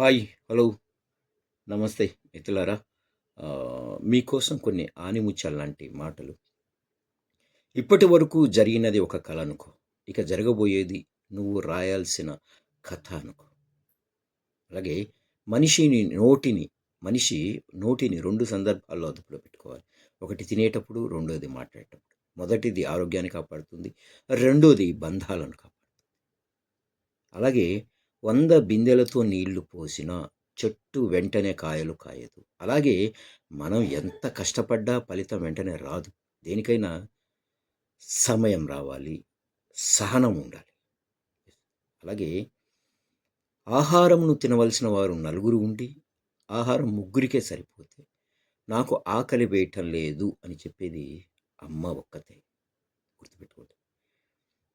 Hi hello నమస్తే మిత్రులారా. మీకోసం కొన్ని ఆనిముత్యాల లాంటి మాటలు. ఇప్పటి వరకు జరిగినది ఒక కళ అనుకో. ఇక జరగబోయేది నువ్వు రాయాల్సిన కథ అనుకో. అలాగే మనిషిని నోటిని మనిషి నోటిని రెండు సందర్భాల్లో అదుపులో పెట్టుకోవాలి. ఒకటి తినేటప్పుడు రెండోది మాట్లాడేటప్పుడు. మొదటిది ఆరోగ్యాన్ని కాపాడుతుంది రెండోది బంధాలను కాపాడుతుంది. అలాగే వంద బిందెలతో నీళ్ళు పోసినా చెట్టు వెంటనే కాయలు కాయదు. అలాగే మనం ఎంత కష్టపడ్డా ఫలితం వెంటనే రాదు. దేనికైనా సమయం రావాలి సహనం ఉండాలి. అలాగే ఆహారమును తినవలసిన వారు నలుగురు ఉండి ఆహారం ముగ్గురికే సరిపోతే నాకు ఆకలి వేయటం లేదు అని చెప్పేది అమ్మ ఒక్కతే గుర్తుపెట్టుకోండి.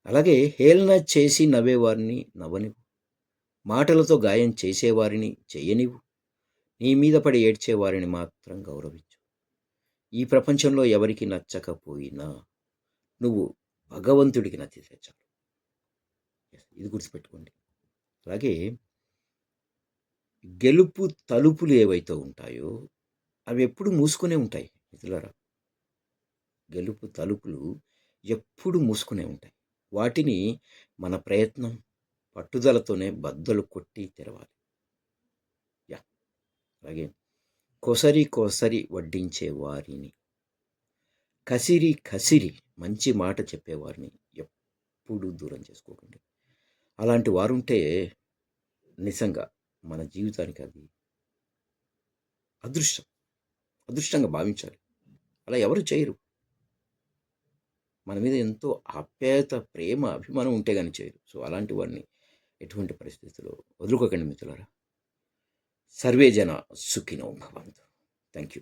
అలాగే హేళన చేసి నవ్వేవారిని నవ్వనివ్వు. మాటలతో గాయం చేసేవారిని చేయనివు నీ మీద పడి ఏడ్చేవారిని మాత్రం గౌరవించు. ఈ ప్రపంచంలో ఎవరికి నచ్చకపోయినా నువ్వు భగవంతుడికి నచ్చితే చాలు. ఇది గుర్తుపెట్టుకోండి. అలాగే గెలుపు తలుపులు ఏవైతే ఉంటాయో అవి ఎప్పుడు మూసుకునే ఉంటాయి మిత్రులారా. గెలుపు తలుపులు ఎప్పుడు మూసుకునే ఉంటాయి. వాటిని మన ప్రయత్నం పట్టుదలతోనే బద్దలు కొట్టి తెరవాలి. యా. అలాగే కొసరి కొసరి వడ్డించే వారిని. కసిరి కసిరి మంచి మాట చెప్పేవారిని ఎప్పుడు దూరం చేసుకోకండి. అలాంటి వారుంటే నిజంగా మన జీవితానికి అది అదృష్టం. అదృష్టంగా భావించాలి. అలా ఎవరు చేయరు. మన మీద ఎంతో ఆప్యాయత ప్రేమ అభిమానం ఉంటే కానీ చేయరు. సో అలాంటి వారిని ఎటువంటి పరిస్థితుల్లో వదులుకోకండి మిత్రులారా. సర్వే జన సుఖినో భవంతు. Thank you